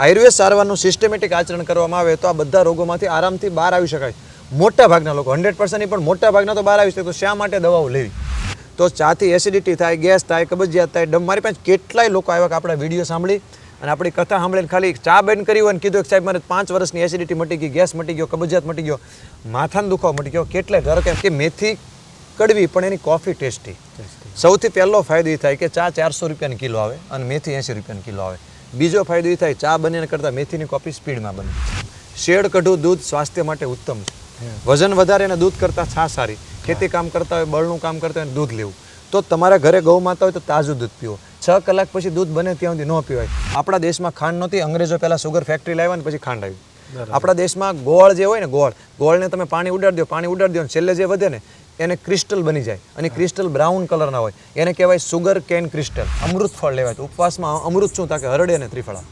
Ayurveda સારવારનું systematic આચરણ કરવામાં આવે તો આ બધા રોગોમાંથી આરામથી બહાર આવી શકાય. મોટા ભાગના લોકો હંડ્રેડ પર્સન્ટ પણ મોટા ભાગના તો બહાર આવી શકે તો શા માટે દવાઓ લેવી? તો ચાથી એસિડિટી થાય ગેસ થાય કબજિયાત થાય ડમ મારી પાસે કેટલાય લોકો આવ્યા કે આપણા વીડિયો સાંભળી અને આપણી કથા સાંભળીને ખાલી ચા બેન કરી હોય ને કીધું કે સાહેબ મારે પાંચ વર્ષની એસિડિટી મટી ગઈ ગેસ મટી ગયો કબજિયાત મટી ગયો માથાનો દુખાવો મટી ગયો કેટલાય ધારો કે મેથી કડવી પણ એની કોફી ટેસ્ટી સૌથી પહેલો ફાયદો એ થાય કે ચા ચારસો રૂપિયાની કિલો આવે અને મેથી એંસી રૂપિયાની કિલો આવે. બીજો ફાયદો એ થાય ચા બનીને કરતાં મેથીની કોફી સ્પીડમાં બને શેડ કઢું દૂધ સ્વાસ્થ્ય માટે ઉત્તમ છે. વજન વધારે અને દૂધ કરતાં છા સારી. ખેતી કામ કરતા હોય બળનું કામ કરતા હોય દૂધ લેવું. તો તમારા ઘરે ગૌ માતા હોય તો તાજું દૂધ પીવો. છ કલાક પછી દૂધ બને ત્યાં સુધી ન પીવાય. આપણા દેશમાં ખાંડ નહોતી અંગ્રેજો પહેલાં સુગર ફેક્ટરી લાવ્યા ને પછી ખાંડ આવી આપણા દેશમાં ગોળ જે હોય ને ગોળ ગોળને તમે પાણી ઉડાડી દો પાણી ઉડાડી દો ને છેલ્લે જે વધે ને એને ક્રિસ્ટલ બની જાય. અને ક્રિસ્ટલ બ્રાઉન કલરના હોય. એને કહેવાય સુગર કેન ક્રિસ્ટલ અમૃત ફળ લેવાય તો ઉપવાસમાં અમૃત શું તાકે હરડે ને ત્રિફળા.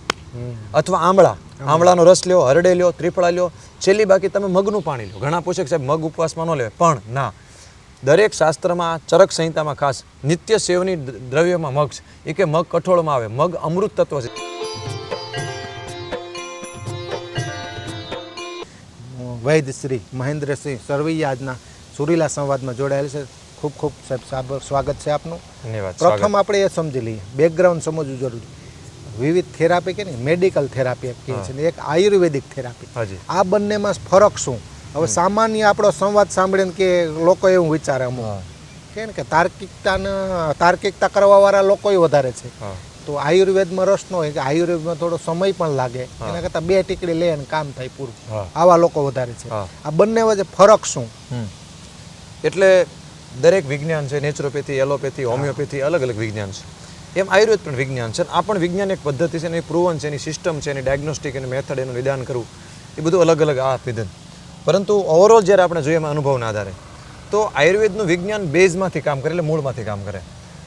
અથવા આમળા આમળાનો રસ લ્યો, હરડે લ્યો, ત્રિફળા લ્યો. છેલ્લી બાકી તમે મગનું પાણી લો ઘણા પૂછે કે સાહેબ મગ ઉપવાસમાં ન લેવાય. પણ ના. દરેક શાસ્ત્રમાં, ચરક સંહિતામાં ખાસ નિત્ય સેવની દ્રવ્યમાં મગ છે. એ કે મગ કઠોળમાં આવે. મગ અમૃત તત્વ છે. વૈદ્યશ્રી શ્રી મહેન્દ્રસિંહ સરવૈયા આજના સુરીલા સંવાદમાં જોડાયેલ છે. ખૂબ ખૂબ સાહેબ સ્વાગત છે આપનું. પ્રથમ આપણે એ સમજી લઈએ. બેકગ્રાઉન્ડ સમજવું જરૂરી. વિવિધ થેરાપી કે મેડિકલ થેરાપી કહીએ છીએ ને એક આયુર્વેદિક થેરાપી. આ બંનેમાં ફરક શું? હવે સામાન્ય આપણો સંવાદ સાંભળીને કે લોકો એવું વિચારે અમુક. કે ને કે તાર્કિકતાને તાર્કિકતા કરવાવાળા લોકો વધારે છે. તો આયુર્વેદમાં રસ ન હોય કે આયુર્વેદમાં થોડો સમય પણ લાગે. એના કરતાં બે ટીકડી લે અને કામ થાય પૂરું. આવા લોકો વધારે છે. આ બંને વચ્ચે ફરક શું. એટલે દરેક વિજ્ઞાન છે નેચરોપેથી એલોપેથી હોમિયોપેથી અલગ અલગ વિજ્ઞાન છે. એમ આયુર્વેદ પણ વિજ્ઞાન છે આ પણ વિજ્ઞાન એક પદ્ધતિ છે એની પ્રુવન છે, એની સિસ્ટમ છે, એની ડાયગ્નોસ્ટિક એની મેથડ એનું નિદાન કરવું. એ બધું અલગ અલગ આ વિધન પરંતુ ઓવરઓલ જ્યારે આપણે જોઈએ એમાં અનુભવના આધારે, તો આયુર્વેદનું વિજ્ઞાન બેઝમાંથી કામ કરે એટલે મૂળમાંથી કામ કરે.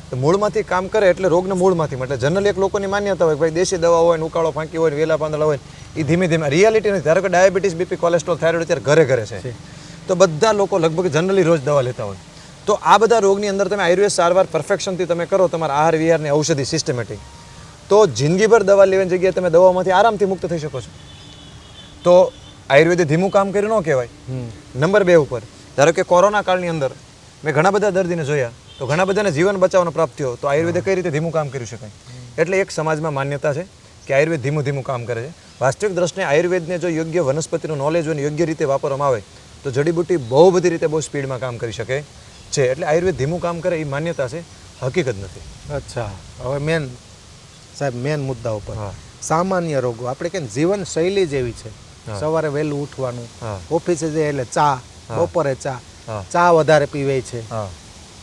તો મૂળમાંથી કામ કરે એટલે રોગને મૂળમાંથી એટલે જનરલી એક લોકોની માન્યતા હોય કે ભાઈ દેશી દવા હોય, ઉકાળો ફાંકી હોય ને વેલા પાંદડા હોય એ ધીમે ધીમે રિયાલિટી નથી. ધારો કે ડાયાબિટીસ, બીપી કોલેસ્ટ્રોલ થાઇરોઇડ અત્યારે ઘરે ઘરે છે. તો બધા લોકો લગભગ જનરલી રોજ દવા લેતા હોય. તો આ બધા રોગની અંદર તમે આયુર્વેદ સારવાર પરફેક્શનથી તમે કરો તમારા આહાર વિહારની ઔષધિ સિસ્ટમેટિક તો જિંદગીભર દવા લેવાની જગ્યાએ તમે દવામાંથી આરામથી મુક્ત થઈ શકો છો. તો આયુર્વેદે ધીમું કામ કર્યું ન કહેવાય. નંબર બે ઉપર ધારો કે કોરોના કાળની અંદર મેં ઘણા બધા દર્દીને જોયા તો ઘણા બધાને જીવન બચાવવાનો પ્રાપ્ત થયો તો આયુર્વેદે કઈ રીતે ધીમું કામ કરી શકાય? એટલે એક સમાજમાં માન્યતા છે કે આયુર્વેદ ધીમું ધીમું કામ કરે છે. વાસ્તવિક દ્રષ્ટિએ આયુર્વેદને જો યોગ્ય વનસ્પતિનું નોલેજ હોય યોગ્ય રીતે વાપરવામાં આવે તો જડીબુટ્ટી બહુ બધી રીતે બહુ સ્પીડમાં કામ કરી શકે છે. એટલે આયુર્વેદ ધીમું કામ કરે એ માન્યતા છે. હકીકત નથી. અચ્છા. હવે મેન સાહેબ મેન મુદ્દા ઉપર. સામાન્ય રોગો આપણે કે જીવન શૈલી જેવી છે. સવારે વહેલું ઉઠવાનું ઓફિસે જઈએ એટલે ચા બપોરે ચા. ચા વધારે પીવે છે.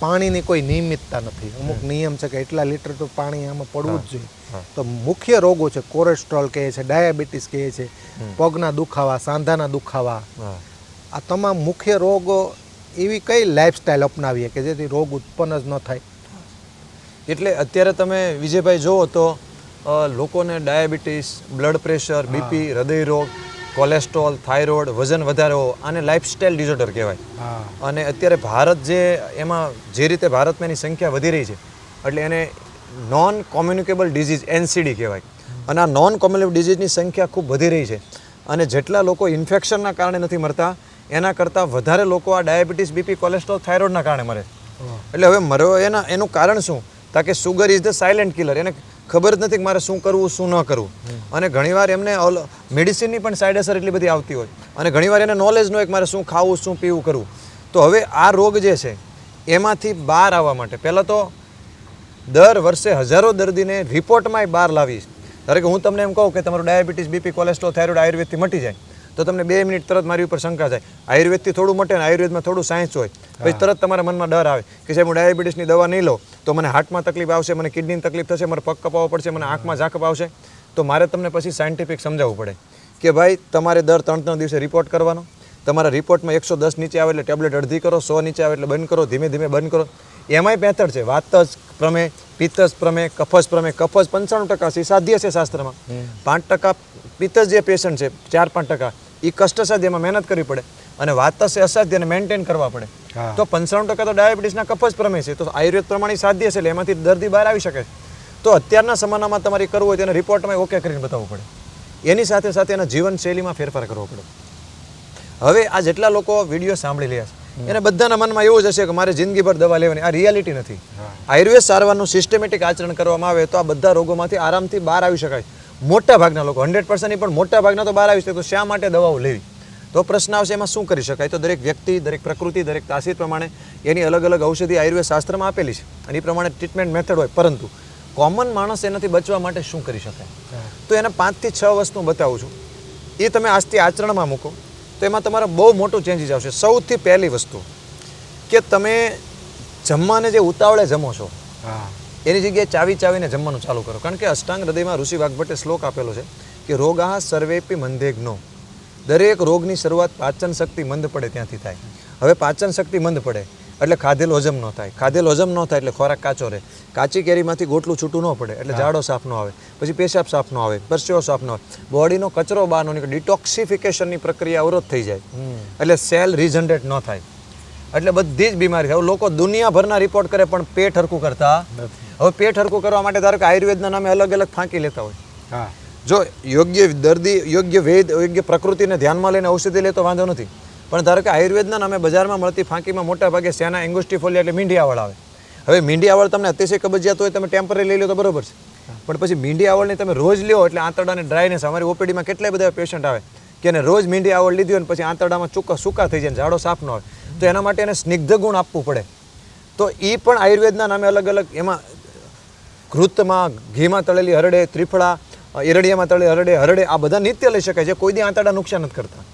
પાણીની કોઈ નિયમિતતા નથી. અમુક નિયમ છે કે એટલા લીટર તો પાણી આમાં પડવું જ જોઈએ. તો મુખ્ય રોગો છે કોલેસ્ટ્રોલ કહે છે ડાયાબિટીસ કહે છે પગના દુખાવા સાંધાના દુખાવા. આ તમામ મુખ્ય રોગો એવી કઈ લાઇફસ્ટાઈલ અપનાવીએ કે જેથી રોગ ઉત્પન્ન જ ન થાય? એટલે અત્યારે તમે વિજયભાઈ જુઓ તો લોકોને ડાયાબિટીસ બ્લડ પ્રેશર બીપી હૃદય રોગ કોલેસ્ટ્રોલ થાઇરોઇડ વજન વધારે આને લાઇફસ્ટાઇલ ડિઝોર્ડર કહેવાય. અને અત્યારે ભારત જે એમાં જે રીતે ભારતમાં એની સંખ્યા વધી રહી છે એટલે એને નોન કોમ્યુનિકેબલ ડિઝીઝ એનસીડી કહેવાય. અને આ નોન કોમ્યુનિકેબલ ડિઝીઝની સંખ્યા ખૂબ વધી રહી છે. અને જેટલા લોકો ઇન્ફેક્શનના કારણે નથી મરતા એના કરતાં વધારે લોકો આ ડાયાબિટીસ બીપી કોલેસ્ટ્રોલ થાઇરોઇડના કારણે મરે. એટલે હવે મરવો એના એનું કારણ શું? તા કે sugar is the silent killer એને ખબર જ નથી કે મારે શું કરવું શું ન કરવું. અને ઘણીવાર એમને મેડિસિનની પણ સાઈડ અસર એટલી બધી આવતી હોય. અને ઘણીવાર એને નોલેજ ન હોય કે મારે શું ખાવું શું પીવું કરવું. તો હવે આ રોગ જે છે એમાંથી બહાર આવવા માટે પહેલાં તો દર વર્ષે હજારો દર્દીને રિપોર્ટમાંય બહાર લાવીશ. ધારો કે હું તમને એમ કહું કે તમારું ડાયાબિટીસ બીપી કોલેસ્ટ્રોલ થાઇરોઇડ આયુર્વેદથી મટી જાય. તો તમને બે મિનિટ તરત મારી ઉપર શંકા થાય. આયુર્વેદથી થોડું મટે ને આયુર્વેદમાં થોડું સાયન્સ હોય. પછી તરત તમારા મનમાં ડર આવે કે સાહેબ, હું ડાયાબિટીસની દવા નહીં લઉં, તો મને હાર્ટમાં તકલીફ આવશે, મને કિડનીની તકલીફ થશે, મારે પગ કપાવવો પડશે, મને આંખમાં ઝાકપ આવશે. તો મારે તમને પછી સાયન્ટિફિક સમજાવવું પડે કે ભાઈ, તમારે દર ત્રણ ત્રણ દિવસે રિપોર્ટ કરવાનો. તમારા રિપોર્ટમાં એકસો દસ નીચે આવે એટલે ટેબ્લેટ અડધી કરો, સો નીચે આવે એટલે બંધ કરો, ધીમે ધીમે બંધ કરો. એમાંય પેથડ છે. વાત જ પ્રમે પિત્તસ પ્રમે કફસ પ્રમે કફસ પંચાણું ટકા છે સાધ્ય છે શાસ્ત્રમાં. પાંચ ટકા પિત્તસ જે પેશન્ટ છે ચાર પાંચ ટકા એ કષ્ટસાધ્ય એમાં મહેનત કરવી પડે અને વાતસ છે અસાધ્યને મેન્ટેન કરવા પડે. તો પંચાણું ટકા તો ડાયાબિટીસના કફસ પ્રમે છે તો આયુર્વેદ પ્રમાણે સાધ્ય છે એટલે એમાંથી દર્દી બહાર આવી શકે. છે તો અત્યારના જમાનામાં તમારે કરવું હોય તેને રિપોર્ટમાં ઓકે કરીને બતાવવું પડે. એની સાથે સાથે એના જીવનશૈલીમાં ફેરફાર કરવો પડે. હવે આ જેટલા લોકો વીડિયો સાંભળી રહ્યા છે એને બધાના મનમાં એવું જ હશે કે મારે જિંદગીભર દવા લેવાની. આ રિયાલિટી નથી. આયુર્વેદ સારવારનું સિસ્ટમેટિક આચરણ કરવામાં આવે તો આ બધા રોગોમાંથી આરામથી બહાર આવી શકાય. મોટા ભાગના લોકો હંડ્રેડ પર્સન્ટની પણ મોટા ભાગના તો બહાર આવી શકે. તો શા માટે દવાઓ લેવી? તો પ્રશ્ન આવશે એમાં શું કરી શકાય? તો દરેક વ્યક્તિ, દરેક પ્રકૃતિ, દરેક તાસીર પ્રમાણે એની અલગ અલગ ઔષધિ આયુર્વેદ શાસ્ત્રમાં આપેલી છે. અને એ પ્રમાણે ટ્રીટમેન્ટ મેથડ હોય. પરંતુ કોમન માણસ એનાથી બચવા માટે શું કરી શકાય? તો એના પાંચથી છ વસ્તુ બતાવું છું. એ તમે આજથી આચરણમાં મૂકો. તો એમાં તમારા બહુ મોટું ચેન્જીસ આવશે. સૌથી પહેલી વસ્તુ કે તમે જમવાને જે ઉતાવળે જમો છો એની જગ્યાએ ચાવી ચાવીને જમવાનું ચાલુ કરો. કારણ કે અષ્ટાંગ હૃદયમાં ઋષિ વાઘભટ્ટે શ્લોક આપેલો છે કે રોગાહ સર્વેપી મંદેગ્નો. દરેક રોગની શરૂઆત પાચન શક્તિ મંદ પડે ત્યાંથી થાય. હવે પાચન શક્તિ મંદ પડે. એટલે ખાધેલ હજમ ન થાય. ખાધેલ હજમ ન થાય એટલે ખોરાક કાચો રહે. કાચી કેરીમાંથી ગોટલું છૂટું ન પડે એટલે જાડો સાફ ન આવે. પછી પેશાબ સાફ ન આવે પરસેવો સાફ ન આવે. બોડીનો કચરો બહાર ન નીકળે. ડિટોક્સિફિકેશનની પ્રક્રિયા અવરોધ થઈ જાય. એટલે સેલ રિજનરેટ ન થાય. એટલે બધી જ બીમારી થાય. લોકો દુનિયાભરના રિપોર્ટ કરે પણ પેટ હરકું કરતા હવે પેટ હરકું કરવા માટે ધારો કે આયુર્વેદના નામે અલગ અલગ ફાંકી લેતા હોય. હા. જો યોગ્ય દર્દી યોગ્ય વેદ યોગ્ય પ્રકૃતિને ધ્યાનમાં લઈને ઔષધિ લે તો વાંધો નથી. પણ ધારો કે આયુર્વેદના નામે બજારમાં મળતી ફાંકીમાં મોટા ભાગે સેના એંગોસ્ટીફોલિયા એટલે મીંઢિયાવળ આવે. હવે મીંઢિયાવળ તમને અતિશય કબજિયાત હોય, તમે ટેમ્પરરી લઈ લો તો બરોબર છે. પણ પછી મીંઢિયાવળની તમે રોજ લ્યો એટલે આંતરડાને ડ્રાયનેસ, અમારી ઓપીડીમાં કેટલાય બધા પેશન્ટ આવે કે એને રોજ મીંઢિયાવળ લીધી હોય પછી આંતરડામાં ચૂકા સૂકા થઈ જાય ઝાડો સાફ ન હોય, તો એના માટે એને સ્નિગ્ધ ગુણ આપવું પડે. તો એ પણ આયુર્વેદના નામે અલગ અલગ એમાં ઘૃતમાં, ઘીમાં તળેલી હરડે, ત્રિફળા એરડિયામાં તળેલી હરડે હરડે આ બધા નિત્ય લઈ શકાય છે, કોઈ દી આંતરડા નુકસાન નથી કરતા.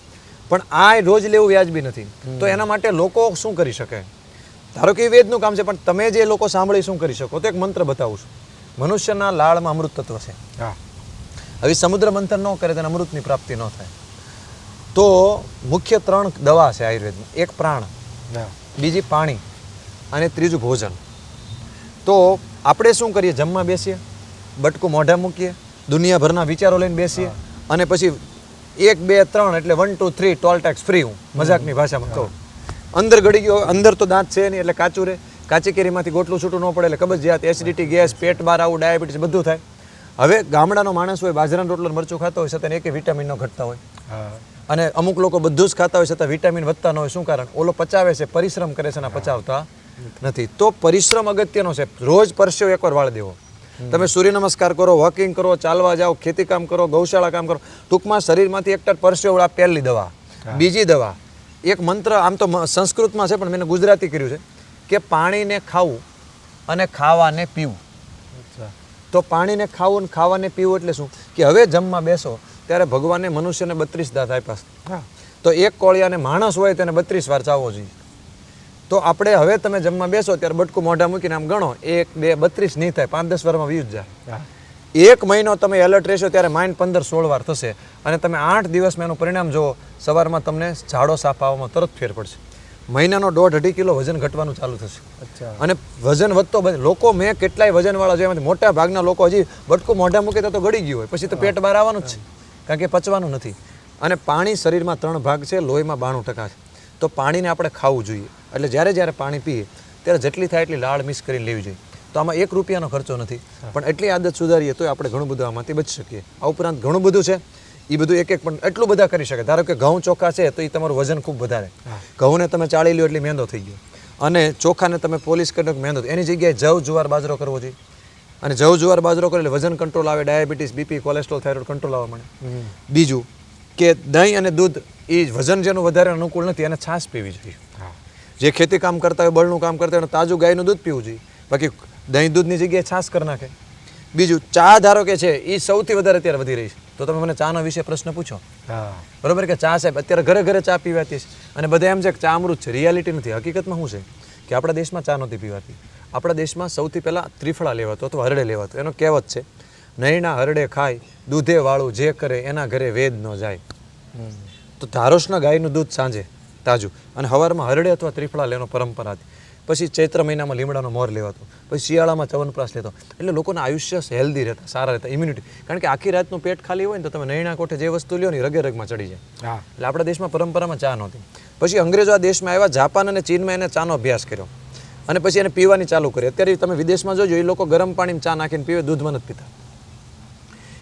પણ આ રોજ લેવું વ્યાજબી નથી. તો એના માટે લોકો શું કરી શકે? ધારો કે એ વેદનું કામ છે પણ તમે જે લોકો સાંભળી શું કરી શકો? તો એક મંત્ર બતાવું છું. મનુષ્યના લાળમાં અમૃત તત્વ છે. હવે સમુદ્ર મંથન ન કરે તેને અમૃતની પ્રાપ્તિ ન થાય. તો મુખ્ય ત્રણ દવા છે આયુર્વેદમાં. એક પ્રાણ બીજી પાણી અને ત્રીજું ભોજન. તો આપણે શું કરીએ? જમવા બેસીએ બટકું મોઢા મૂકીએ દુનિયાભરના વિચારો લઈને બેસીએ અને પછી એક બે ત્રણ એટલે one two three toll tax free હું. મજાકની ભાષામાં કહું. અંદર ગળી ગયો અંદર તો દાંત છે નહીં એટલે કાચું રહે કાચી કેરીમાંથી ગોટલું છૂટું ન પડે એટલે કબજિયાત એસિડિટી ગેસ પેટ બહાર આવું ડાયાબિટીસ બધું થાય. હવે ગામડાનો માણસ હોય બાજરાનો રોટલો મરચું ખાતો હોય છતાં એકે વિટામિનનો ઘટતા હોય. અને અમુક લોકો બધું જ ખાતા હોય છતાં વિટામિન વધતા ન હોય. શું કારણ? ઓલો પચાવે છે પરિશ્રમ કરે છે અને પચાવતા નથી. તો પરિશ્રમ અગત્યનો છે. રોજ પરસ્યો એકવાર વાળ દેવો. તમે સૂર્ય નમસ્કાર કરો વોકિંગ કરો ચાલવા જાઓ ખેતી કામ કરો ગૌશાળા કામ કરો ટૂંકમાં શરીરમાંથી એક ટન પરસ્યો આ પહેલી દવા બીજી દવા. એક મંત્ર આમ તો સંસ્કૃતમાં છે પણ મેં ગુજરાતી કર્યું છે કે પાણીને ખાવું અને ખાવાને પીવું. તો પાણીને ખાવું અને ખાવાને પીવું એટલે શું? કે હવે જમવા બેસો ત્યારે ભગવાને મનુષ્યને બત્રીસ દાંત આપ્યા તો એક કોળિયાને માણસ હોય તેને બત્રીસ વાર ચાવવો જોઈએ. તો આપણે હવે તમે જમવા બેસો ત્યારે બટકું મોઢા મૂકીને આમ ગણો. એક બે બત્રીસ નહીં થાય. પાંચ દસ વારમાં વીજ જાય. એક મહિનો તમે એલર્ટ રહેશો ત્યારે માઇન્ડ પંદર સોળ વાર થશે. અને તમે આઠ દિવસમાં એનું પરિણામ જુઓ સવારમાં તમને ઝાડો સાફ આવવામાં તરત ફેર પડશે. મહિનાનો દોઢ અઢી કિલો વજન ઘટવાનું ચાલુ થશે. અચ્છા. અને વજન વધતો લોકો મેં કેટલાય વજનવાળા જોયા મોટા ભાગના લોકો હજી બટકું મોઢા મૂકે તો તો ગળી ગયું હોય. પછી તો પેટ બહાર આવવાનું જ છે. કારણ કે પચવાનું નથી. અને પાણી શરીરમાં ત્રણ ભાગ છે લોહીમાં બાણું ટકા છે. તો પાણીને આપણે ખાવું જોઈએ. એટલે જ્યારે જ્યારે પાણી પીએ ત્યારે જેટલી થાય એટલી લાળ મિક્સ કરીને લેવી જોઈએ. તો આમાં એક રૂપિયાનો ખર્ચો નથી. પણ એટલી આદત સુધારીએ તો આપણે ઘણું બધું આમાંથી બચી શકીએ. આ ઉપરાંત ઘણું બધું છે એ બધું એક એક પણ એટલું બધા કરી શકે. ધારો કે ઘઉં ચોખા છે તો એ તમારું વજન ખૂબ વધારે. ઘઉંને તમે ચાળી લ્યો એટલે મેંદો થઈ ગયો. અને ચોખાને તમે પોલીસ કરી મેંદો. એની જગ્યાએ જવ જુવાર બાજરો કરવો જોઈએ. અને જવ જુવાર બાજરો કરે એટલે વજન કંટ્રોલ આવે diabetes BP cholesterol thyroid control આવવા મળે બીજું કે દહીં અને દૂધ એ વજન જેનું વધારે અનુકૂળ નથી એને છાશ પીવી જોઈએ. હા. જે ખેતી કામ કરતા હોય બળનું કામ કરતા હોય તાજું ગાયનું દૂધ પીવું જોઈએ. બાકી દહીં દૂધની જગ્યાએ છાશ કરી નાખે. બીજું ચા ધારો કે છે એ સૌથી વધારે અત્યારે વધી રહી છે. તો તમે મને ચાનો વિશે પ્રશ્ન પૂછો. હા. બરોબર કે ચા સાહેબ અત્યારે ઘરે ઘરે ચા પીવાતી છે. અને બધા એમ છે કે ચા અમૃત છે. રિયાલિટી નથી. હકીકતમાં શું છે? કે આપણા દેશમાં ચા નહોતી પીવાતી. આપણા દેશમાં સૌથી પહેલાં ત્રિફળા લેવાતો અથવા હરડે લેવાતો. એનો કહેવત છે નૈણા હરડે ખાય દૂધે વાળું જે કરે એના ઘરે વેદ ન જાય. તો ધારોસના ગાયનું દૂધ સાંજે તાજું. અને હવારમાં હરડે અથવા ત્રિફળા લેવાનો પરંપરા હતી. પછી ચૈત્ર મહિનામાં લીમડાનો મોર લેવાતો. પછી શિયાળામાં ચવનપ્રાસ લેતો. એટલે લોકોના આયુષ્ય હેલ્ધી રહેતા સારા રહેતા ઇમ્યુનિટી કારણ કે આખી રાતનું પેટ ખાલી હોય ને તો તમે નૈણા કોઠે જે વસ્તુ લ્યો ને રગે રગમાં ચડી જાય. હા. એટલે આપણા દેશમાં પરંપરામાં ચા નહોતી. પછી અંગ્રેજો આ દેશમાં આવ્યા જાપાન અને ચીનમાં એને ચાનો અભ્યાસ કર્યો. અને પછી એને પીવાની ચાલુ કરી. અત્યારે તમે વિદેશમાં જોજો એ લોકો ગરમ પાણીમાં ચા નાખીને પીવે દૂધમાં નથી પીતા.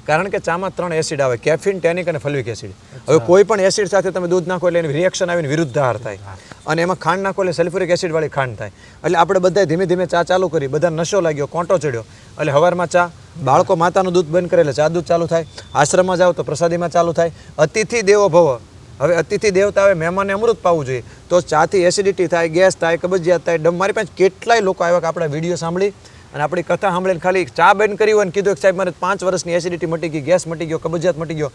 કારણ કે ચામાં ત્રણ એસિડ આવે કેફિન ટેનિક અને ફલ્વિક એસિડ. હવે કોઈ પણ એસિડ સાથે તમે દૂધ નાખો એટલે એની રિએક્શન આવીને વિરુદ્ધ આહાર થાય. અને એમાં ખાંડ નાખો એટલે સલ્ફ્યુરિક એસિડવાળી ખાંડ થાય. એટલે આપણે બધા ધીમે ધીમે ચા ચાલુ કરી બધા નશો લાગ્યો કોંટો ચડ્યો. એટલે હવારમાં ચા બાળકો માતાનું દૂધ બંધ કરે એટલે ચા દૂધ ચાલુ થાય. આશ્રમમાં જાઓ તો પ્રસાદીમાં ચાલુ થાય. અતિથિ દેવો ભવ. હવે અતિથિ દેવતા હવે મહેમાનને અમૃત પાવું જોઈએ. તો ચાથી એસિડિટી થાય ગેસ થાય કબજિયાત થાય ડમ. મારી પાસે કેટલાય લોકો આવ્યા કે આપણા વીડિયો સાંભળી અને આપણી કથા સાંભળીને ખાલી ચા બંધ કરી હોય અને કીધું કે સાહેબ મારે પાંચ વર્ષની એસિડિટી મટી ગઈ ગેસ મટી ગયો કબજિયાત મટી ગયો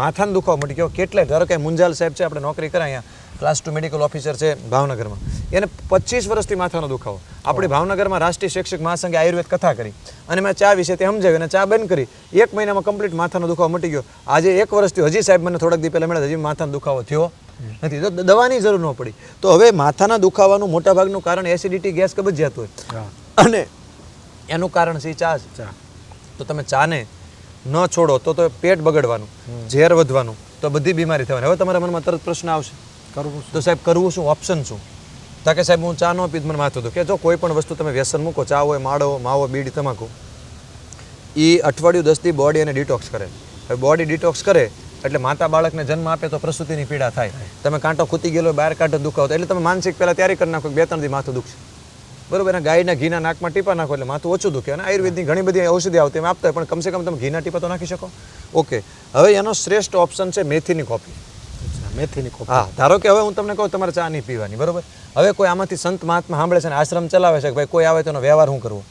માથાનો દુખાવો મટી ગયો. કેટલાય ધારો કે મુંજાલ સાહેબ છે આપણે નોકરી કરાય અહીંયા ક્લાસ ટુ મેડિકલ ઓફિસર છે ભાવનગરમાં. એને પચીસ વર્ષથી માથાનો દુખાવો. આપણી ભાવનગરમાં રાષ્ટ્રીય શિક્ષક મહાસંઘે આયુર્વેદ કથા કરી. અને મેં ચા વિશે તે સમજાવ્યું અને ચા બંધ કરી. એક મહિનામાં કમ્પ્લીટ માથાનો દુખાવો મટી ગયો. આજે એક વર્ષથી હજી સાહેબ મને થોડાક દી પહેલાં મળ્યા હજી માથાનો દુખાવો થયો નથી. તો દવાની જરૂર ન પડી. તો હવે માથાના દુખાવાનું મોટાભાગનું કારણ એસિડિટી ગેસ કબજિયાત હોય. અને એનું કારણ છે ચા ચા. તો તમે ચાને ન છોડો તો તો પેટ બગડવાનું ઝેર વધવાનું તો બધી બીમારી થવાની. હવે તમારા મનમાં તરત પ્રશ્ન આવશે. કરવું તો સાહેબ કરવું શું? ઓપ્શન શું? તા કે સાહેબ હું ચા ન પીત મને માથું કે જો કોઈ પણ વસ્તુ તમે વ્યસન મૂકો ચા હોય માળો માવો બીડી તમાકુ એ અઠવાડિયું દસથી બોડી અને ડિટોક્સ કરે. હવે બોડી ડિટોક્સ કરે એટલે માતા બાળકને જન્મ આપે તો પ્રસૂતિની પીડા થાય. તમે કાંટો ખૂતી ગયેલો બહાર કાંટો દુખાવો એટલે તમે માનસિક પહેલાં તૈયારી કરી નાખો બે ત્રણ દી માથું દુખશે. બરોબર એના ગાયના ઘીના નાકમાં ટીપા નાખો એટલે માથું ઓછું દુખે અને આયુર્વેદની ઘણી બધી ઔષધિ આવતી એમ આપતા પણ કમસે કમ તમે ઘીના ટીપા તો નાખી શકો. ઓકે હવે એનો શ્રેષ્ઠ ઓપ્શન છે મેથીની કોફી. મેથીની કોફી. હા ધારો કે હવે હું તમને કહું તમારે ચા નહીં પીવાની બરોબર? હવે કોઈ આમાંથી સંત મહાત્મા સાંભળે છે અને આશ્રમ ચલાવે છે કે ભાઈ કોઈ આવે એનો વ્યવહાર શું કરવો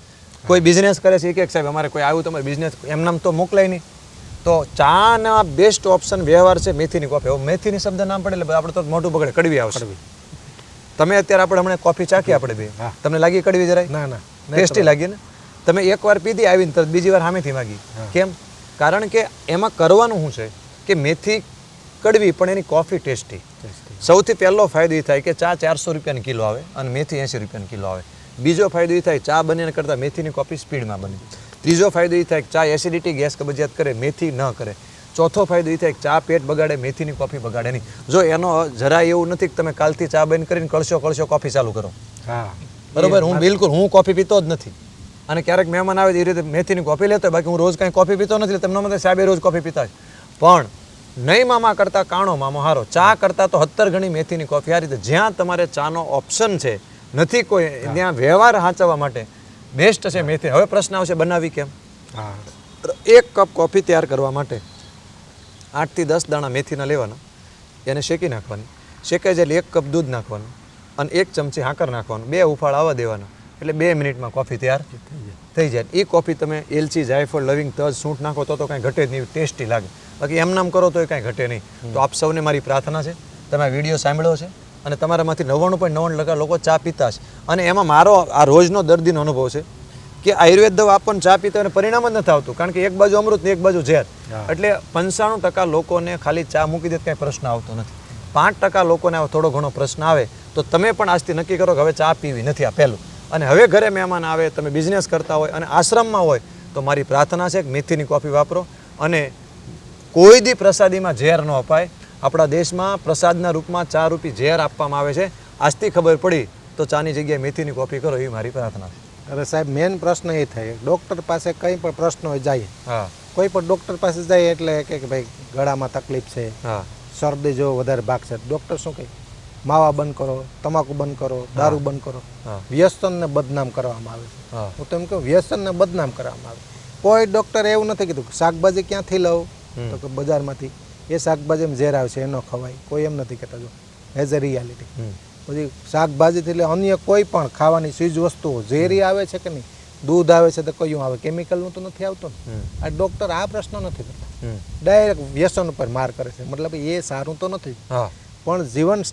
કોઈ બિઝનેસ કરે છે એક કે સાહેબ અમારે કોઈ આવ્યું તમારે બિઝનેસ એમનામ તો મોકલાય નહીં. તો ચાના બેસ્ટ ઓપ્શન વ્યવહાર છે મેથીની કોફી. હવે મેથીની શબ્દ નામ પડે એટલે આપણે તો મોટું બગડે કડવી આવશે. તમે અત્યારે આપણે હમણાં કોફી ચાખી આપણે બે. તમને લાગી કડવી જરાય? ના ના. ટેસ્ટી લાગી ને? તમે એકવાર પીધી આવીને તરત બીજી વાર સામેથી માગી. કેમ? કારણ કે એમાં કરવાનું શું છે કે મેથી કડવી પણ એની કોફી ટેસ્ટી. સૌથી પહેલો ફાયદો એ થાય કે ચા ચારસો રૂપિયાની કિલો આવે અને મેથી એંસી રૂપિયાની કિલો આવે. બીજો ફાયદો એ થાય ચા બને કરતાં મેથીની કોફી સ્પીડમાં બને. ત્રીજો ફાયદો એ થાય કે ચા એસિડિટી ગેસ કબજિયાત કરે મેથી ન કરે. ચોથો ફાયદો એ થાય ચા પેટ બગાડે મેથીની કોફી બગાડે નહીં. જો એનો જરાય એવું નથી કે તમે કાલથી ચા બંધ કરીને કળશો કળશો કોફી ચાલુ કરો. હા. બરોબર? હું બિલકુલ હું કોફી પીતો જ નથી. અને ક્યારેક મહેમાન આવે એ રીતે મેથીની કોફી લેતો બાકી હું રોજ કાંઈ કોફી પીતો નથી તમને મતે સાહેબે રોજ કોફી પીતા. પણ નહીં મામા કરતાં કાણો મામો હારો. ચા કરતાં તો સત્તર ગણી મેથીની કોફી. આ રીતે જ્યાં તમારે ચાનો ઓપ્શન છે નથી કોઈ ત્યાં વ્યવહાર સાચવવા માટે બેસ્ટ છે મેથી. હવે પ્રશ્ન આવશે બનાવી કેમ? હા. એક કપ કોફી તૈયાર કરવા માટે. આઠથી દસ દાણા મેથીના લેવાના એને શેકી નાખવાની. શેકાઈ જાય એટલે એક કપ દૂધ નાખવાનું અને એક ચમચી હાકર નાખવાનું. બે ઉફાળ આવવા દેવાના. એટલે બે મિનિટમાં કોફી તૈયાર થઈ જાય. એ કોફી તમે એલચી જાયફળ લવિંગ તજ સૂંઠ નાખો તો તો કાંઈ ઘટે જ નહીં ટેસ્ટી લાગે. બાકી એમ નામ કરો તો એ કાંઈ ઘટે નહીં. તો આપ સૌને મારી પ્રાર્થના છે. તમે વીડિયો સાંભળ્યો છે અને તમારામાંથી નવ્વાણું પોઈન્ટ નવ્વાણું ટકા લોકો ચા પીતા છે. અને એમાં મારો આ રોજનો દર્દીનો અનુભવ છે. કે આયુર્વેદ દવા આપણને ચા પીતા અને એને પરિણામ જ નથી આવતું. કારણ કે એક બાજુ અમૃત ને એક બાજુ ઝેર. એટલે પંચાણું ટકા લોકોને ખાલી ચા મૂકી દે કાંઈ પ્રશ્ન આવતો નથી. પાંચ ટકા લોકોને આવો થોડો ઘણો પ્રશ્ન આવે તો તમે પણ આજથી નક્કી કરો કે હવે ચા પીવી નથી આ પહેલું. અને હવે ઘરે મહેમાન આવે તમે બિઝનેસ કરતા હોય અને આશ્રમમાં હોય તો મારી પ્રાર્થના છે કે મેથીની કોફી વાપરો અને કોઈ દી પ્રસાદીમાં ઝેર ન અપાય. આપણા દેશમાં પ્રસાદના રૂપમાં ચા રૂપી ઝેર આપવામાં આવે છે. આજથી ખબર પડી તો ચાની જગ્યાએ મેથીની કોફી કરો એવી મારી પ્રાર્થના છે. અરે સાહેબ મેન પ્રશ્ન એ થાય ડૉક્ટર પાસે કંઈ પણ પ્રશ્ન હોય જાય. કોઈ પણ ડૉક્ટર પાસે જાય એટલે કે ભાઈ ગળામાં તકલીફ છે શરદી જો વધારે ભાગ છે. ડૉક્ટર શું કહે? માવા બંધ કરો તમાકુ બંધ કરો દારૂ બંધ કરો. વ્યસનને બદનામ કરવામાં આવે છે. હું. તો એમ કહું વ્યસનને બદનામ કરવામાં આવે. કોઈ ડૉક્ટરે એવું નથી કીધું કે શાકભાજી ક્યાંથી લઉં? તો કે બજારમાંથી. એ શાકભાજીમાં ઝેર આવે છે એ ન ખવાય. કોઈ એમ નથી કહેતા જો. As a reality. પછી શાકભાજીથી એટલે અન્ય કોઈ પણ ખાવાની ચીજ વસ્તુઓ ઝેરી આવે છે કે નહીં? દૂધ આવે છે તો કયું આવે? કેમિકલનું તો નથી આવતું ને. આ ડૉક્ટર આ પ્રશ્ન નથી કરતા. ડાયરેક્ટ વ્યસન ઉપર માર કરે છે. મતલબ એ સારું તો નથી. પણ જીવન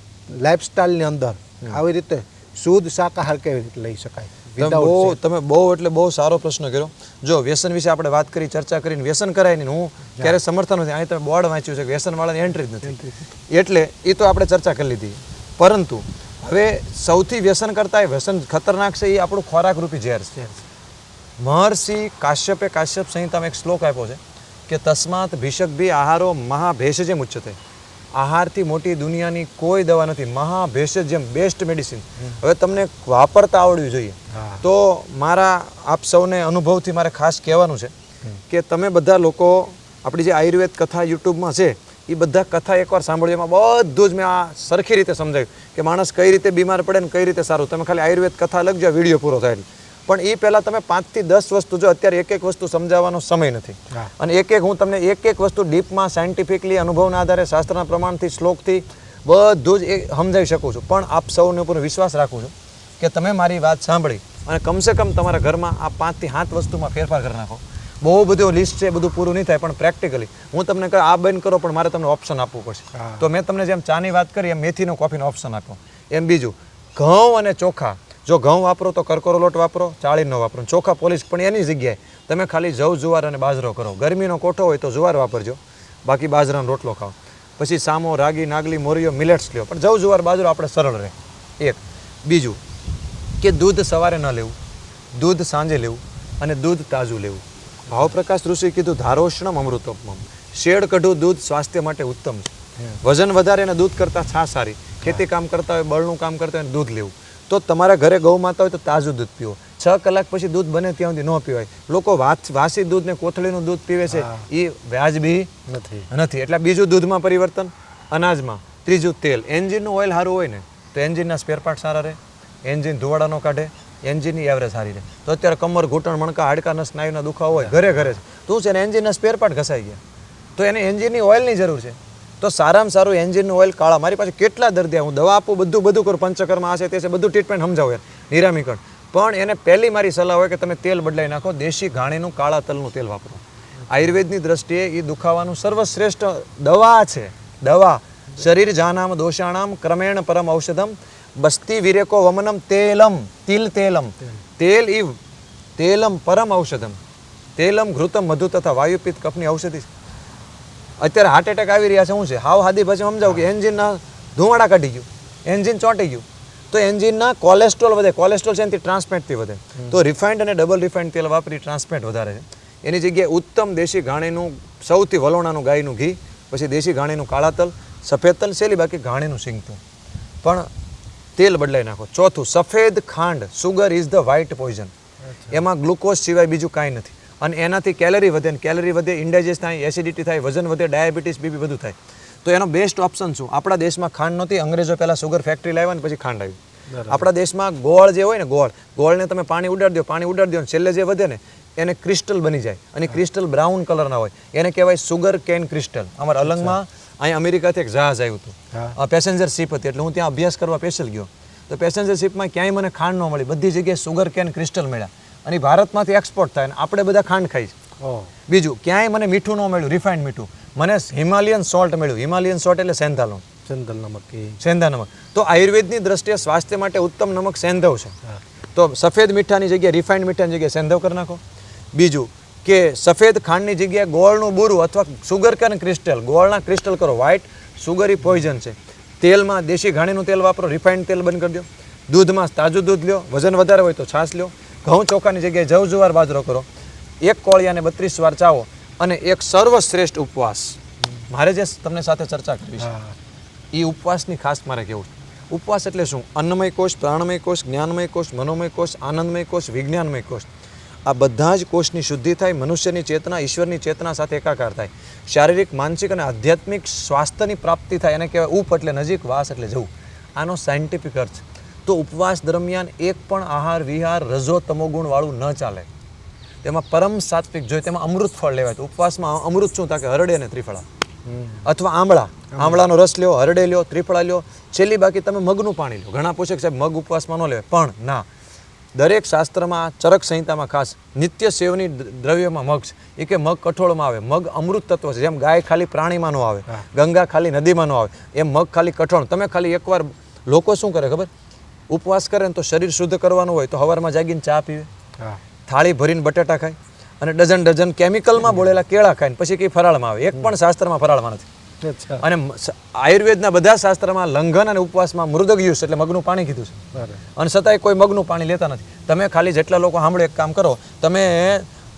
લાઈફસ્ટાઈલની અંદર આવી રીતે શુદ્ધ શાકાહાર કેવી રીતે લઈ શકાય? બહુ તમે બહુ એટલે બહુ સારો પ્રશ્ન કર્યો. જો વ્યસન વિશે આપણે વાત કરી ચર્ચા કરીને વ્યસન કરાય નહીં હું ક્યારે સમર્થન નથી. અહીં તમે બોર્ડ વાંચ્યું છે વ્યસન વાળાની એન્ટ્રી જ નથી. એટલે એ તો આપણે ચર્ચા કરી લીધી. પરંતુ હવે સૌથી વ્યસન કરતાં એ વ્યસન ખતરનાક છે એ આપણું ખોરાકરૂપી ઝેર છે. મહર્ષિ કાશ્યપે કાશ્યપ સંહિતામાં એક શ્લોક આપ્યો છે કે તસ્માત ભીષક ભી આહારો મહાભેષજેમ ઉચ્ચતે આહારથી મોટી દુનિયાની કોઈ દવા નથી મહાભેષજેમ બેસ્ટ મેડિસિન હવે તમને વાપરતા આવડવી જોઈએ. તો મારા આપ સૌને અનુભવથી મારે ખાસ કહેવાનું છે કે તમે બધા લોકો આપણી જે આયુર્વેદ કથા યુટ્યુબમાં છે એ બધા કથા એકવાર સાંભળ્યું એમાં બધું જ મેં આ સરખી રીતે સમજાવ્યું કે માણસ કઈ રીતે બીમાર પડે ને કઈ રીતે સારું. તમે ખાલી આયુર્વેદ કથા લખજો વીડિયો પૂરો થાય પણ એ પહેલાં તમે પાંચથી દસ વસ્તુ જો અત્યારે એક એક વસ્તુ સમજાવવાનો સમય નથી. અને એક એક હું તમને એક એક વસ્તુ ડીપમાં સાયન્ટિફિકલી અનુભવના આધારે શાસ્ત્રના પ્રમાણથી શ્લોકથી બધું જ એ સમજાવી શકું છું. પણ આપ સૌને ઉપર વિશ્વાસ રાખું છું કે તમે મારી વાત સાંભળી અને કમસે કમ તમારા ઘરમાં આ પાંચથી સાત વસ્તુમાં ફેરફાર કરી નાખો. બહુ બધું લિસ્ટ છે બધું પૂરું નહીં થાય પણ પ્રેક્ટિકલી હું તમને કહું આ બંધ કરો પણ મારે તમને ઓપ્શન આપવું પડશે. તો મેં તમને જેમ ચાની વાત કરી એમ મેથીનો કોફીનો ઓપ્શન આપ્યો. એમ બીજું ઘઉં અને ચોખા. જો ઘઉં વાપરો તો કરકરો લોટ વાપરો ચાળીનો વાપરો. ચોખા પોલીસ પણ એની જગ્યાએ તમે ખાલી જવ જુવાર અને બાજરો કરો. ગરમીનો કોઠો હોય તો જુવાર વાપરજો. બાકી બાજરાનો રોટલો ખાઓ. પછી સામો રાગી નાગલી મોરિયો મિલેટ્સ લ્યો. પણ જવ જુવાર બાજરો આપણે સરળ રહે. એક. બીજું કે દૂધ સવારે ન લેવું દૂધ સાંજે લેવું અને દૂધ તાજું લેવું. ભાવપ્રકાશ ઋષિ કીધું ધારોષ્ણમ અમૃતોપમ શેડ કઢું દૂધ સ્વાસ્થ્ય માટે ઉત્તમ છે. વજન વધારે અને દૂધ કરતાં છા સારી. ખેતી કામ કરતા હોય બળનું કામ કરતા હોય દૂધ લેવું. તો તમારા ઘરે ગૌ માતા હોય તો તાજું દૂધ પીવો. છ કલાક પછી દૂધ બને ત્યાં સુધી ન પીવાય. લોકો વાસ દૂધ ને કોથળીનું દૂધ પીવે છે. એ વ્યાજબી નથી. નથી. એટલે બીજું દૂધમાં પરિવર્તન અનાજમાં. ત્રીજું તેલ. એન્જિનનું ઓઇલ સારું હોય ને તો એન્જિનના સ્પેરપાર્ટ સારા રહે. એન્જિન ધુવાડા ન કાઢે. એન્જિનની એવરેજ સારી રહે. તો અત્યારે કમર, ઘૂંટણ, મણકા હાડકાના સ્નાયુના દુખાવો હોય, ઘરે ઘરે તું છે ને એન્જિનના સ્પેર પાર્ટ ઘસાઈ ગયા. તો એને એન્જિનની ઓઇલની જરૂર છે. તો સારામાં સારું એન્જિનનું ઓઇલ કાળા. મારી પાસે કેટલા દર્દી હું દવા આપું, બધું બધું કરું, પંચકર્મ આ છે, તે છે, બધું ટ્રીટમેન્ટ સમજાવું યાર. નિરામીકરણ. પણ એને પહેલી મારી સલાહ હોય કે તમે તેલ બદલાઈ નાખો, દેશી ઘાણીનું કાળા તલનું તેલ વાપરો. આયુર્વેદની દ્રષ્ટિએ એ દુખાવાનું સર્વશ્રેષ્ઠ દવા છે. દવા. શરીર જાનામ, દોષાણામ, ક્રમેણ પરમ ઔષધમ બસ્તી વિરેકો વમનમ તેલમ તિલ તેલમ તેલ ઇવ તેલમ પરમ ઔષધમ તેલમ ઘૃતમ મધુ તથા વાયુપિત કપની ઔષધિ અત્યારે હાર્ટ એટેક આવી રહ્યા છે શું છે હાવ હાદી પછી સમજાવું કે એન્જિનના ધુમાડા કાઢી ગયું એન્જિન ચોંટી ગયું તો એન્જિનના કોલેસ્ટ્રોલ વધે કોલેસ્ટ્રોલ છે એનાથી ટ્રાન્સપેન્ટથી વધે તો રિફાઇન્ડ અને ડબલ રિફાઇન્ડ તેલ વાપરી ટ્રાન્સપેન્ટ વધારે છે એની જગ્યાએ ઉત્તમ દેશી ઘાણીનું સૌથી વલોણાનું ગાયનું ઘી પછી દેશી ઘાણીનું કાળા તલ સફેદ તલ શેલી બાકી ઘાણીનું સિંગતું પણ તેલ બદલાઈ નાખો. ચોથું સફેદ ખાંડ. Sugar is the white poison એમાં ગ્લુકોઝ સિવાય બીજું કાંઈ નથી. અને એનાથી કેલરી વધે ને કેલરી વધે ઇન્ડાઇજેસ્ટ થાય એસિડિટી થાય વજન વધે ડાયાબિટીસ બીપી બધું થાય. તો એનો બેસ્ટ ઓપ્શન શું? આપણા દેશમાં ખાંડ નહોતી અંગ્રેજો પહેલાં સુગર ફેક્ટરી લાવ્યા ને પછી ખાંડ આવી આપણા દેશમાં ગોળ જે હોય ને ગોળ ગોળને તમે પાણી ઉડાડી દો પાણી ઉડાડી દો ને છેલ્લે જે વધે ને એને ક્રિસ્ટલ બની જાય. અને ક્રિસ્ટલ બ્રાઉન કલરના હોય. એને કહેવાય સુગર કેન ક્રિસ્ટલ અમારા અલંગમાં અહીં અમેરિકાથી એક જહાજ આવ્યું હતું. પેસેન્જર શિપ હતી એટલે હું ત્યાં અભ્યાસ કરવા સ્પેશિયલ ગયો. તો પેસેન્જર શિપમાં ક્યાંય મને ખાંડ ન મળી. બધી જગ્યાએ સુગર કેન ક્રિસ્ટલ મળ્યા. અને ભારતમાંથી એક્સપોર્ટ થાય અને આપણે બધા ખાંડ ખાઈ બીજું ક્યાંય મને મીઠું ન મળ્યું રિફાઇન્ડ મીઠું. મને હિમાલયન સોલ્ટ મળ્યું. હિમાલયન સોલ્ટ એટલે સેંધાલો સેન્ધલ નમક સેંધા નમક. તો આયુર્વેદની દ્રષ્ટિએ સ્વાસ્થ્ય માટે ઉત્તમ નમક સેંધવ છે. તો સફેદ મીઠાની જગ્યાએ રિફાઇન્ડ મીઠાની જગ્યાએ સેંધવ કરી નાખો. બીજું કે સફેદ ખાંડની જગ્યાએ ગોળનું બુરું અથવા સુગર કેન ક્રિસ્ટલ ગોળના ક્રિસ્ટલ કરો વ્હાઇટ સુગરી પોઈઝન છે. તેલમાં દેશી ઘાણીનું તેલ વાપરો રિફાઇન્ડ તેલ બંધ કરી દો. દૂધમાં તાજું દૂધ લ્યો વજન વધારે હોય તો છાશ લ્યો. ઘઉં ચોખાની જગ્યાએ જવ જુવાર બાજરો કરો. એક કોળિયાને બત્રીસ વાર ચાવો અને એક સર્વશ્રેષ્ઠ ઉપવાસ. મારે જે તમને સાથે ચર્ચા કરવી છે એ ઉપવાસની ખાસ મારે કેવું છે? ઉપવાસ એટલે શું? અન્નમય કોષ પ્રાણમય કોષ જ્ઞાનમય કોષ મનોમય કોષ આનંદમય કોષ વિજ્ઞાનમય કોષ. આ બધા જ કોષની શુદ્ધિ થાય મનુષ્યની ચેતના ઈશ્વરની ચેતના સાથે એકાકાર થાય. શારીરિક માનસિક અને આધ્યાત્મિક સ્વાસ્થ્યની પ્રાપ્તિ થાય એને કહેવાય ઉપ એટલે નજીક વાસ એટલે જવું. આનો સાયન્ટિફિક અર્થ. છે. તો ઉપવાસ દરમિયાન એક પણ આહાર વિહાર રજો તમોગુણવાળું ન ચાલે. તેમાં પરમ સાત્વિક જોઈએ તેમાં અમૃત ફળ લેવાય તો ઉપવાસમાં અમૃત શું થાય કે હરડે અને ત્રિફળા. અથવા આંબળા. આંબળાનો રસ લ્યો હરડે લ્યો ત્રિફળા લ્યો છેલ્લી બાકી તમે મગનું પાણી લો ઘણા પૂછે સાહેબ મગ ઉપવાસમાં ન લેવાય પણ ના. દરેક શાસ્ત્રમાં ચરક સંહિતામાં ખાસ નિત્ય સેવની દ્રવ્યમાં મગ છે. એ કે મગ કઠોળમાં આવે. મગ અમૃત તત્વ છે. જેમ ગાય ખાલી પ્રાણીમાં ન આવે ગંગા ખાલી નદીમાં ન આવે એમ મગ ખાલી કઠોળ. તમે ખાલી એકવાર લોકો શું કરે ખબર? ઉપવાસ કરે ને તો શરીર શુદ્ધ કરવાનું હોય તો હવારમાં જાગીને ચા પીવે. થાળી ભરીને બટાટા ખાય. અને ડઝન ડઝન કેમિકલમાં બોળેલા કેળા ખાય ને પછી કંઈ ફરાળમાં આવે. એક પણ શાસ્ત્રમાં ફરાળમાં નથી. અને આયુર્વેદના બધા શાસ્ત્રમાં લંઘન અને ઉપવાસમાં મૃદક યુસ એટલે મગનું પાણી કીધું છે. અને છતાંય કોઈ મગનું પાણી લેતા નથી. તમે ખાલી જેટલા લોકો સાંભળો એક કામ કરો તમે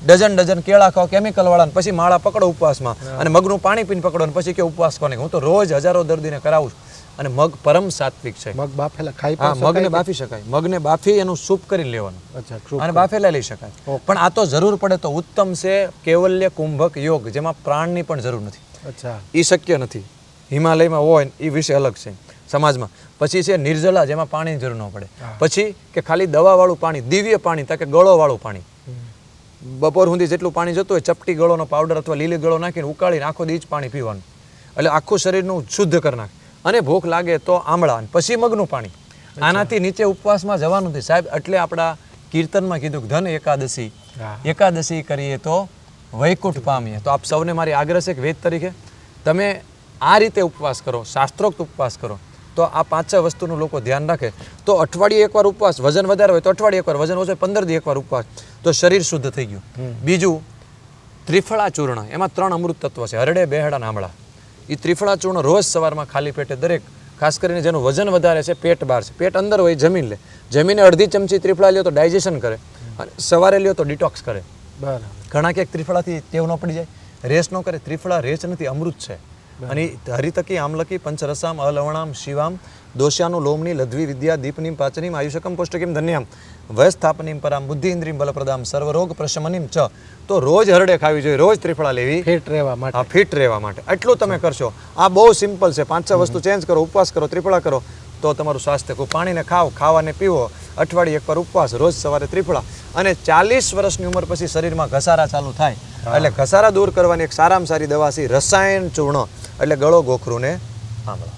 ડઝન ડઝન કેળા ખાઓ કેમિકલ વાળા પછી માળા પકડો ઉપવાસમાં અને મગનું પાણી પીને પકડો ને પછી કે ઉપવાસ કોને? હું તો રોજ હજારો દર્દીને કરાવું છું. અને મગ પરમ સાત્વિક છે. મગ બાફેલા ખાઈ હા મગને બાફી શકાય. મગને બાફી એનું સૂપ કરી લેવાનું. અચ્છા અને બાફેલા લઈ શકાય. પણ આ તો જરૂર પડે તો ઉત્તમ છે કેવલ્ય કુંભક યોગ જેમાં પ્રાણની પણ જરૂર નથી. અચ્છા. એ શક્ય નથી. હિમાલયમાં હોય એ વિષય અલગ છે. સમાજમાં. પછી છે નિર્જલા જેમાં પાણી જરૂર ન પડે. પછી કે ખાલી દવાવાળું પાણી દિવ્ય પાણી તકે ગળોવાળું પાણી. બપોર સુધી જેટલું પાણી જતું હોય ચપટી ગળોનો પાવડર અથવા લીલી ગળો નાખીને ઉકાળીને આખો દી જ પાણી પીવાનું. એટલે આખું શરીરનું શુદ્ધ કરી નાખે. અને ભૂખ લાગે તો આમળા પછી મગનું પાણી. આનાથી નીચે ઉપવાસમાં જવાનું નથી. સાહેબ એટલે આપણા કીર્તનમાં કીધું કે ધન એકાદશી. એકાદશી કરીએ તો વૈકુંઠ પામીએ. તો આપ સૌને મારી આગ્રહ છે કે વેદ તરીકે તમે આ રીતે ઉપવાસ કરો શાસ્ત્રોક્ત ઉપવાસ કરો. તો આ પાંચ છ વસ્તુનું લોકો ધ્યાન રાખે. તો અઠવાડિયે એકવાર ઉપવાસ વજન વધારે હોય તો અઠવાડિયે એકવાર વજન ઓછો હોય પંદર દી એકવાર ઉપવાસ. તો શરીર શુદ્ધ થઈ ગયું. બીજું ત્રિફળા ચૂર્ણ. એમાં ત્રણ અમૃત તત્વ છે હરડે બેહડા નામળા એ ત્રિફળા ચૂર્ણ રોજ સવારમાં ખાલી પેટે દરેક ખાસ કરીને જેનું વજન વધારે છે પેટ બહાર છે. પેટ અંદર હોય જમીન લે. જમીને અડધી ચમચી ત્રિફળા લ્યો તો ડાયજેશન કરે. અને સવારે લ્યો તો ડિટોક્સ કરે. બરાબર. ઘણા ક્યાંક ત્રિફળાથી ટેવ ન પડી જાય. રેસ ન કરે ત્રિફળા રેસ નથી અમૃત છે. અને હરિતકી આમલકી પંચરસામ અલવણામ શિવામ દોષ્યાનું લોમની લધ્વી વિદ્યા દીપનીમ પાચનીમ આયુષકમ પુષ્ટકીમ ધન્યામ વયસ્થાપનીમ પરામ બુદ્ધિ ઇન્દ્રિમ બલપ્રદામ સર્વરોગ પ્રશમનીમ ચ. તો રોજ હરડે ખાવી જોઈએ રોજ ત્રિફળા લેવી. ફિટ રહેવા માટે. આ ફિટ રહેવા માટે. એટલું તમે કરશો. આ બહુ સિમ્પલ છે. પાંચ છ વસ્તુ ચેન્જ કરો ઉપવાસ કરો ત્રિફળા કરો. તો તમારું સ્વાસ્થ્ય ખૂબ પાણીને ખાવ ખાવાને પીવો. અઠવાડિયે એકવાર ઉપવાસ રોજ સવારે ત્રિફળા. અને ચાલીસ વર્ષની ઉંમર પછી શરીરમાં ઘસારા ચાલુ થાય. એટલે ઘસારા દૂર કરવાની એક સારામાં સારી દવા છે રસાયણ ચૂર્ણ. એટલે ગળો ગોખરું ને આમળા